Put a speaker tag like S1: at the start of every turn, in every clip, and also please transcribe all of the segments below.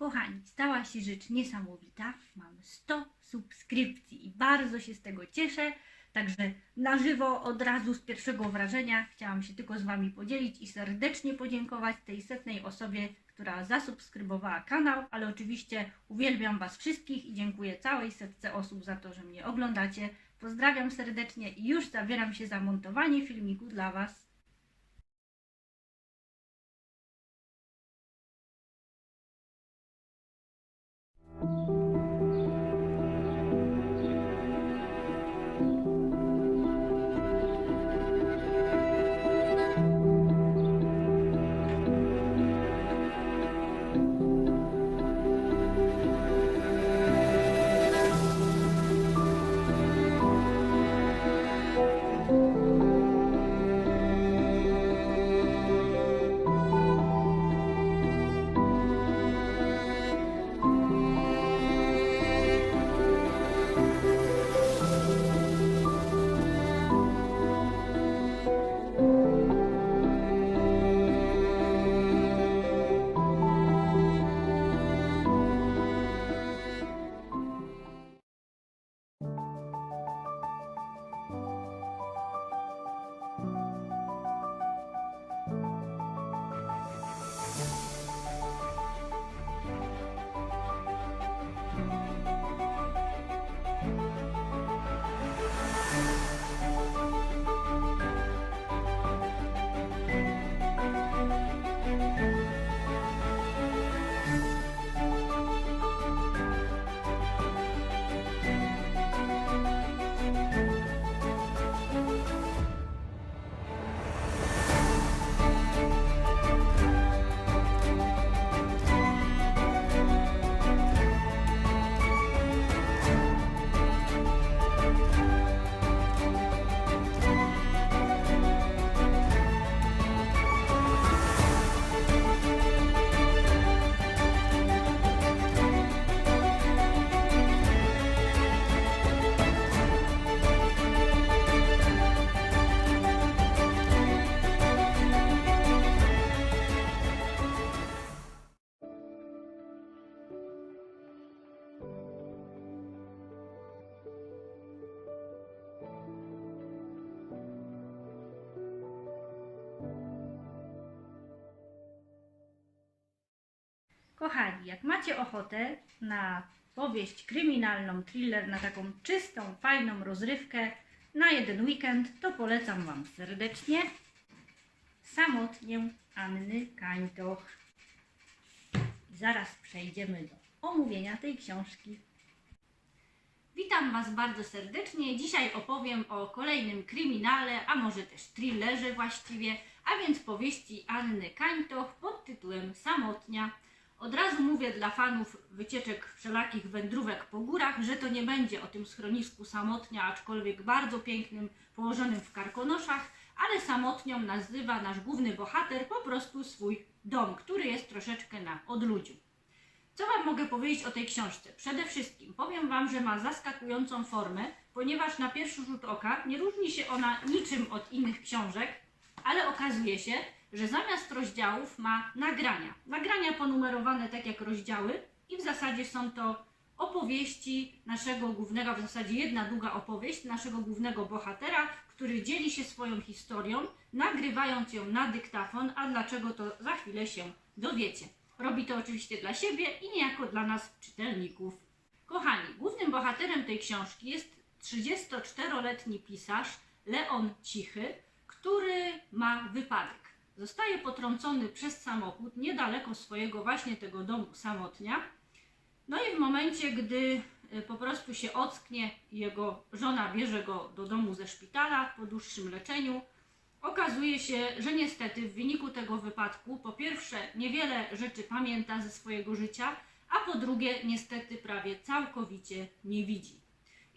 S1: Kochani, stała się rzecz niesamowita. Mamy 100 subskrypcji i bardzo się z tego cieszę. Także na żywo od razu z pierwszego wrażenia chciałam się tylko z Wami podzielić i serdecznie podziękować tej setnej osobie, która zasubskrybowała kanał, ale oczywiście uwielbiam Was wszystkich i dziękuję całej setce osób za to, że mnie oglądacie. Pozdrawiam serdecznie i już zabieram się za montowanie filmiku dla Was. Kochani, jak macie ochotę na powieść kryminalną, thriller, na taką czystą, fajną rozrywkę na jeden weekend, to polecam Wam serdecznie Samotnię Anny Kańtoch. Zaraz przejdziemy do omówienia tej książki. Witam Was bardzo serdecznie. Dzisiaj opowiem o kolejnym kryminale, a może też thrillerze właściwie, a więc powieści Anny Kańtoch pod tytułem Samotnia. Od razu mówię dla fanów wycieczek wszelakich wędrówek po górach, że to nie będzie o tym schronisku Samotnia, aczkolwiek bardzo pięknym, położonym w Karkonoszach, ale Samotnią nazywa nasz główny bohater po prostu swój dom, który jest troszeczkę na odludziu. Co Wam mogę powiedzieć o tej książce? Przede wszystkim powiem Wam, że ma zaskakującą formę, ponieważ na pierwszy rzut oka nie różni się ona niczym od innych książek, ale okazuje się, że zamiast rozdziałów ma nagrania. Nagrania ponumerowane tak jak rozdziały i w zasadzie są to opowieści naszego głównego, w zasadzie jedna długa opowieść naszego głównego bohatera, który dzieli się swoją historią, nagrywając ją na dyktafon, a dlaczego to za chwilę się dowiecie. Robi to oczywiście dla siebie i niejako dla nas, czytelników. Kochani, głównym bohaterem tej książki jest 34-letni pisarz Leon Cichy, który ma wypadek. Zostaje potrącony przez samochód niedaleko swojego właśnie tego domu samotnia. No i w momencie, gdy y, po prostu się ocknie jego żona bierze go do domu ze szpitala po dłuższym leczeniu, okazuje się, że niestety w wyniku tego wypadku po pierwsze niewiele rzeczy pamięta ze swojego życia, a po drugie niestety prawie całkowicie nie widzi.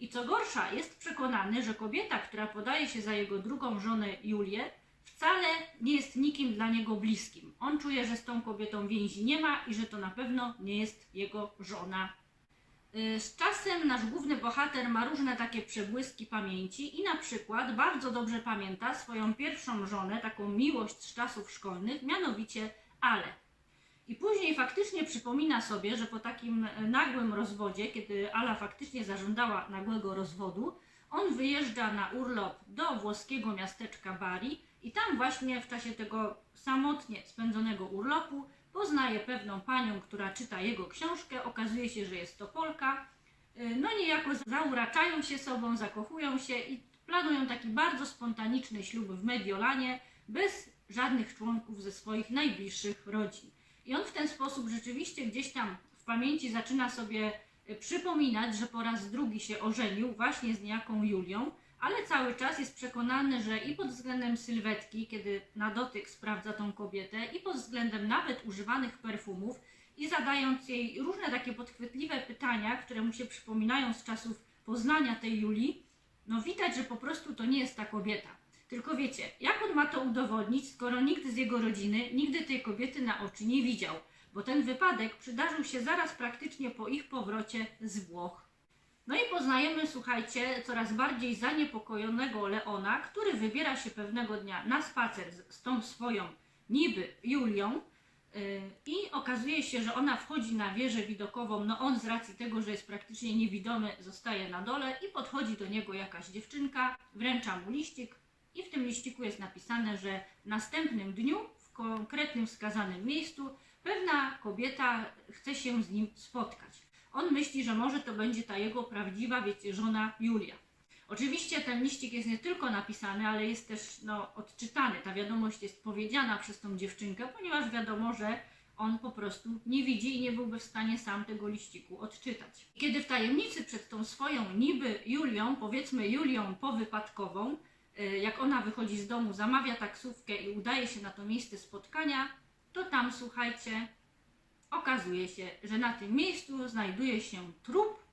S1: I co gorsza, jest przekonany, że kobieta, która podaje się za jego drugą żonę Julię, wcale nie jest nikim dla niego bliskim. On czuje, że z tą kobietą więzi nie ma i że to na pewno nie jest jego żona. Y, Z czasem nasz główny bohater ma różne takie przebłyski pamięci i na przykład bardzo dobrze pamięta swoją pierwszą żonę, taką miłość z czasów szkolnych, mianowicie Ale. I później faktycznie przypomina sobie, że po takim e, nagłym rozwodzie, kiedy Ala faktycznie zażądała nagłego rozwodu, on wyjeżdża na urlop do włoskiego miasteczka Bari i tam właśnie w czasie tego samotnie spędzonego urlopu poznaje pewną panią, która czyta jego książkę. Okazuje się, że jest to Polka. Y, No niejako zauraczają się sobą, zakochują się i planują taki bardzo spontaniczny ślub w Mediolanie bez żadnych członków ze swoich najbliższych rodzin. I on w ten sposób rzeczywiście gdzieś tam w pamięci zaczyna sobie y, przypominać, że po raz drugi się ożenił właśnie z niejaką Julią, ale cały czas jest przekonany, że i pod względem sylwetki, kiedy na dotyk sprawdza tą kobietę, i pod względem nawet używanych perfumów, i zadając jej różne takie podchwytliwe pytania, które mu się przypominają z czasów poznania tej Julii, no widać, że po prostu to nie jest ta kobieta. Tylko wiecie, jak on ma to udowodnić, skoro nikt z jego rodziny nigdy tej kobiety na oczy nie widział? Bo ten wypadek przydarzył się zaraz praktycznie po ich powrocie z Włoch. No i poznajemy, słuchajcie, coraz bardziej zaniepokojonego Leona, który wybiera się pewnego dnia na spacer z, z tą swoją niby Julią. yy, I okazuje się, że ona wchodzi na wieżę widokową. No on z racji tego, że jest praktycznie niewidomy, zostaje na dole i podchodzi do niego jakaś dziewczynka, wręcza mu liścik i w tym liściku jest napisane, że w następnym dniu, w konkretnym wskazanym miejscu, pewna kobieta chce się z nim spotkać. On myśli, że może to będzie ta jego prawdziwa, wiecie, żona Julia. Oczywiście ten liścik jest nie tylko napisany, ale jest też no, odczytany. Ta wiadomość jest powiedziana przez tą dziewczynkę, ponieważ wiadomo, że on po prostu nie widzi i nie byłby w stanie sam tego liściku odczytać. Kiedy w tajemnicy przed tą swoją niby Julią, powiedzmy Julią powypadkową, y, jak ona wychodzi z domu, zamawia taksówkę i udaje się na to miejsce spotkania, to tam słuchajcie, okazuje się, że na tym miejscu znajduje się trup.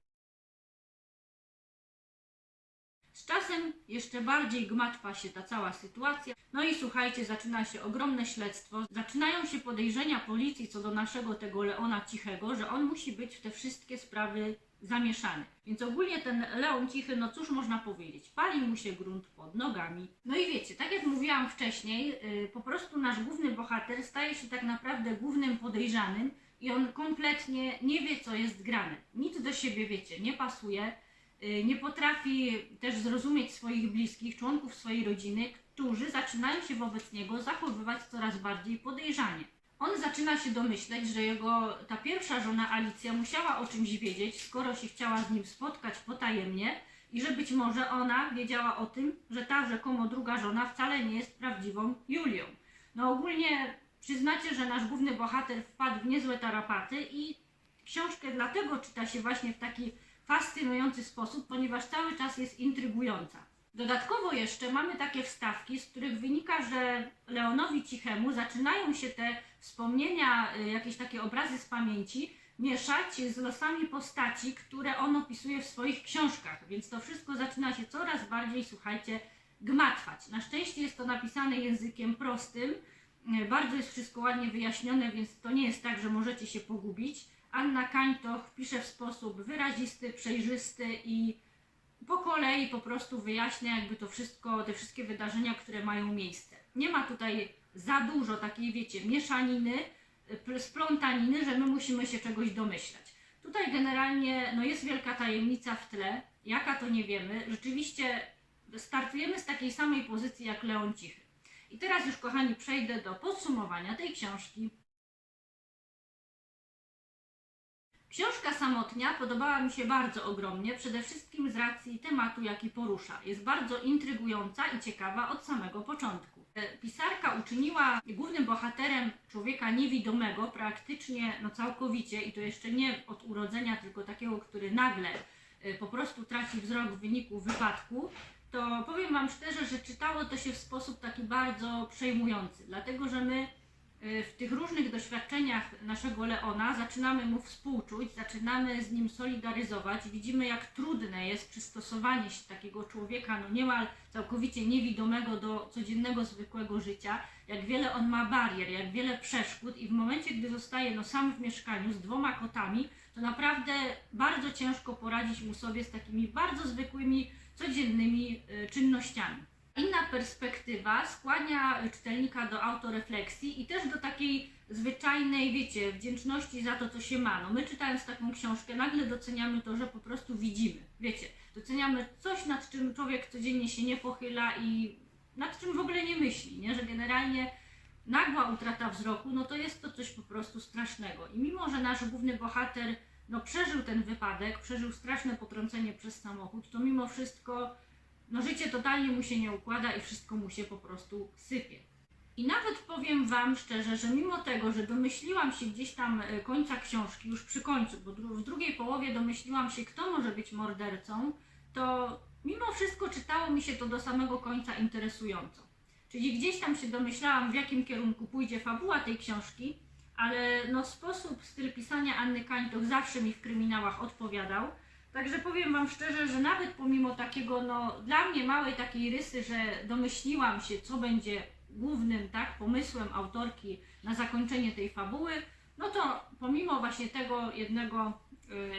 S1: Z czasem jeszcze bardziej gmatwa się ta cała sytuacja. No i słuchajcie, zaczyna się ogromne śledztwo. Zaczynają się podejrzenia policji co do naszego tego Leona Cichego, że on musi być w te wszystkie sprawy zamieszany. Więc ogólnie ten Leon Cichy, no cóż można powiedzieć, pali mu się grunt pod nogami. No i wiecie, tak jak mówiłam wcześniej, yy, po prostu nasz główny bohater staje się tak naprawdę głównym podejrzanym i on kompletnie nie wie, co jest grane. Nic do siebie, wiecie, nie pasuje, yy, nie potrafi też zrozumieć swoich bliskich, członków swojej rodziny, którzy zaczynają się wobec niego zachowywać coraz bardziej podejrzanie. On zaczyna się domyśleć, że jego ta pierwsza żona Alicja musiała o czymś wiedzieć, skoro się chciała z nim spotkać potajemnie i że być może ona wiedziała o tym, że ta rzekomo druga żona wcale nie jest prawdziwą Julią. No ogólnie przyznacie, że nasz główny bohater wpadł w niezłe tarapaty i książkę dlatego czyta się właśnie w taki fascynujący sposób, ponieważ cały czas jest intrygująca. Dodatkowo jeszcze mamy takie wstawki, z których wynika, że Leonowi Cichemu zaczynają się te wspomnienia, y, jakieś takie obrazy z pamięci mieszać z losami postaci, które on opisuje w swoich książkach, więc to wszystko zaczyna się coraz bardziej, słuchajcie, gmatwać. Na szczęście jest to napisane językiem prostym, bardzo jest wszystko ładnie wyjaśnione, więc to nie jest tak, że możecie się pogubić. Anna Kańtoch pisze w sposób wyrazisty, przejrzysty i po kolei po prostu wyjaśnia jakby to wszystko, te wszystkie wydarzenia, które mają miejsce. Nie ma tutaj za dużo takiej, wiecie, mieszaniny, y, splątaniny, że my musimy się czegoś domyślać. Tutaj generalnie no jest wielka tajemnica w tle, jaka to nie wiemy. Rzeczywiście startujemy z takiej samej pozycji jak Leon Cichy. I teraz już, kochani, przejdę do podsumowania tej książki. Książka Samotnia podobała mi się bardzo ogromnie, przede wszystkim z racji tematu, jaki porusza. Jest bardzo intrygująca i ciekawa od samego początku. E, Pisarka uczyniła głównym bohaterem człowieka niewidomego praktycznie, no całkowicie i to jeszcze nie od urodzenia, tylko takiego, który nagle e, po prostu traci wzrok w wyniku wypadku, to powiem Wam szczerze, że czytało to się w sposób taki bardzo przejmujący, dlatego że my y, w tych różnych doświadczeniach naszego Leona zaczynamy mu współczuć, zaczynamy z nim solidaryzować, widzimy jak trudne jest przystosowanie się takiego człowieka, no niemal całkowicie niewidomego do codziennego, zwykłego życia, jak wiele on ma barier, jak wiele przeszkód i w momencie, gdy zostaje no sam w mieszkaniu z dwoma kotami, to naprawdę bardzo ciężko poradzić mu sobie z takimi bardzo zwykłymi, codziennymi y, czynnościami. Inna perspektywa skłania czytelnika do autorefleksji i też do takiej zwyczajnej, wiecie, wdzięczności za to, co się ma. No my czytając taką książkę, nagle doceniamy to, że po prostu widzimy. Wiecie, doceniamy coś, nad czym człowiek codziennie się nie pochyla i nad czym w ogóle nie myśli, nie? Że generalnie nagła utrata wzroku, no to jest to coś po prostu strasznego. I mimo, że nasz główny bohater no, przeżył ten wypadek, przeżył straszne potrącenie przez samochód, to mimo wszystko no, życie totalnie mu się nie układa i wszystko mu się po prostu sypie. I nawet powiem Wam szczerze, że mimo tego, że domyśliłam się gdzieś tam e, końca książki, już przy końcu, bo w drugiej połowie domyśliłam się, kto może być mordercą, to mimo wszystko czytało mi się to do samego końca interesująco. Czyli gdzieś tam się domyślałam, w jakim kierunku pójdzie fabuła tej książki, ale no sposób, styl pisania Anny Kańtoch zawsze mi w kryminałach odpowiadał. Także powiem Wam szczerze, że nawet pomimo takiego, no dla mnie małej takiej rysy, że domyśliłam się, co będzie głównym, tak, pomysłem autorki na zakończenie tej fabuły, no to pomimo właśnie tego jednego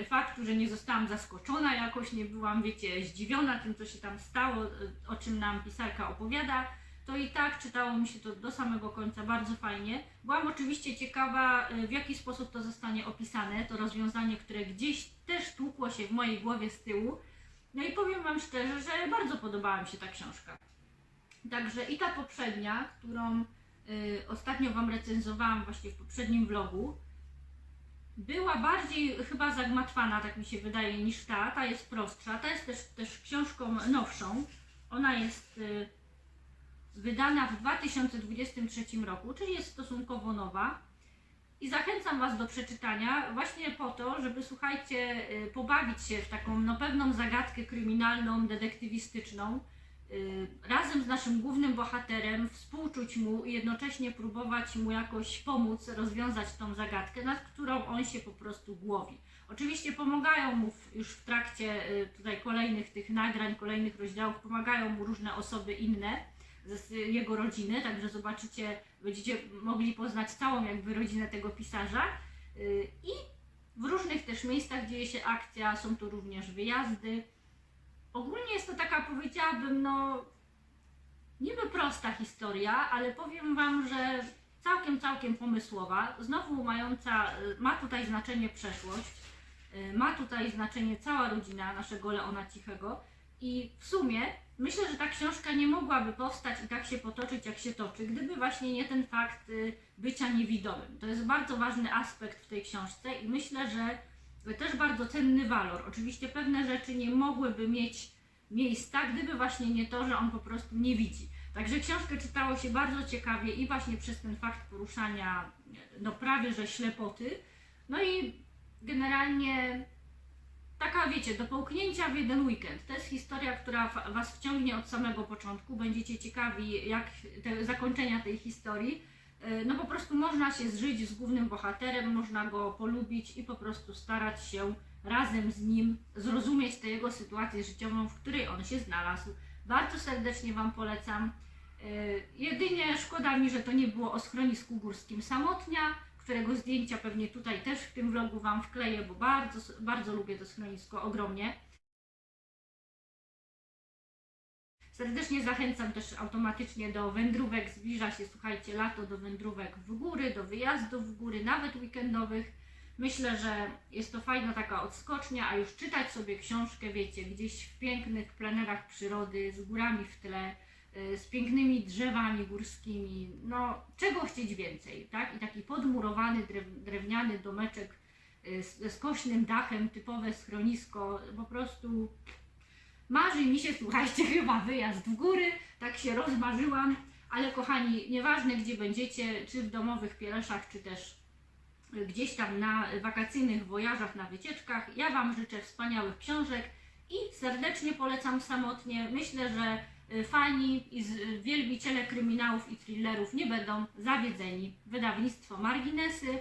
S1: y, faktu, że nie zostałam zaskoczona jakoś, nie byłam, wiecie, zdziwiona tym, co się tam stało, y, o czym nam pisarka opowiada, to i tak czytało mi się to do samego końca bardzo fajnie. Byłam oczywiście ciekawa, y, w jaki sposób to zostanie opisane, to rozwiązanie, które gdzieś też tłukło się w mojej głowie z tyłu. No i powiem Wam szczerze, że bardzo podobała mi się ta książka. Także i ta poprzednia, którą y, ostatnio Wam recenzowałam właśnie w poprzednim vlogu, była bardziej chyba zagmatwana, tak mi się wydaje, niż ta. Ta jest prostsza. Ta jest też, też książką nowszą. Ona jest y, wydana w 2023 roku, czyli jest stosunkowo nowa. I zachęcam Was do przeczytania właśnie po to, żeby słuchajcie, y, pobawić się w taką no, pewną zagadkę kryminalną, detektywistyczną, y, razem z naszym głównym bohaterem, współczuć mu i jednocześnie próbować mu jakoś pomóc rozwiązać tą zagadkę, nad którą on się po prostu głowi. Oczywiście pomagają mu w, już w trakcie y, tutaj kolejnych tych nagrań, kolejnych rozdziałów, pomagają mu różne osoby inne z jego rodziny, także zobaczycie, będziecie mogli poznać całą jakby rodzinę tego pisarza. Y, I w różnych też miejscach dzieje się akcja, są tu również wyjazdy. Ogólnie jest to taka, powiedziałabym, no niby prosta historia, ale powiem Wam, że całkiem, całkiem pomysłowa. Znowu mająca, y, ma tutaj znaczenie przeszłość, y, ma tutaj znaczenie cała rodzina naszego Leona Cichego i w sumie myślę, że ta książka nie mogłaby powstać i tak się potoczyć, jak się toczy, gdyby właśnie nie ten fakt y, bycia niewidomym. To jest bardzo ważny aspekt w tej książce i myślę, że też bardzo cenny walor. Oczywiście pewne rzeczy nie mogłyby mieć miejsca, gdyby właśnie nie to, że on po prostu nie widzi. Także książkę czytało się bardzo ciekawie i właśnie przez ten fakt poruszania, no prawie że ślepoty. No i generalnie taka, wiecie, do połknięcia w jeden weekend. To jest historia, która wa- Was wciągnie od samego początku. Będziecie ciekawi, jak te zakończenia tej historii. E, No po prostu można się zżyć z głównym bohaterem, można go polubić i po prostu starać się razem z nim zrozumieć tę jego sytuację życiową, w której on się znalazł. Bardzo serdecznie Wam polecam. E, Jedynie szkoda mi, że to nie było o schronisku górskim Samotnia, którego zdjęcia pewnie tutaj też w tym vlogu Wam wkleję, bo bardzo, bardzo lubię to schronisko ogromnie. Serdecznie zachęcam też automatycznie do wędrówek. Zbliża się, słuchajcie, lato do wędrówek w góry, do wyjazdów w góry, nawet weekendowych. Myślę, że jest to fajna taka odskocznia, a już czytać sobie książkę, wiecie, gdzieś w pięknych plenerach przyrody, z górami w tle, z pięknymi drzewami górskimi. No, czego chcieć więcej, tak? I taki podmurowany drew, drewniany domeczek y, z, ze skośnym dachem, typowe schronisko, po prostu Marzy mi się, słuchajcie, chyba wyjazd w góry, tak się rozmarzyłam, ale kochani, nieważne gdzie będziecie, czy w domowych pieleszach, czy też y, gdzieś tam na wakacyjnych wojażach, na wycieczkach, ja Wam życzę wspaniałych książek i serdecznie polecam samotnie. Myślę, że fani i y, wielbiciele kryminałów i thrillerów nie będą zawiedzeni. Wydawnictwo Marginesy.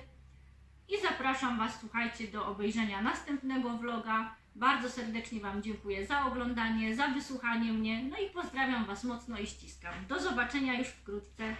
S1: I zapraszam Was, słuchajcie, do obejrzenia następnego vloga. Bardzo serdecznie Wam dziękuję za oglądanie, za wysłuchanie mnie. No i pozdrawiam Was mocno i ściskam. Do zobaczenia już wkrótce.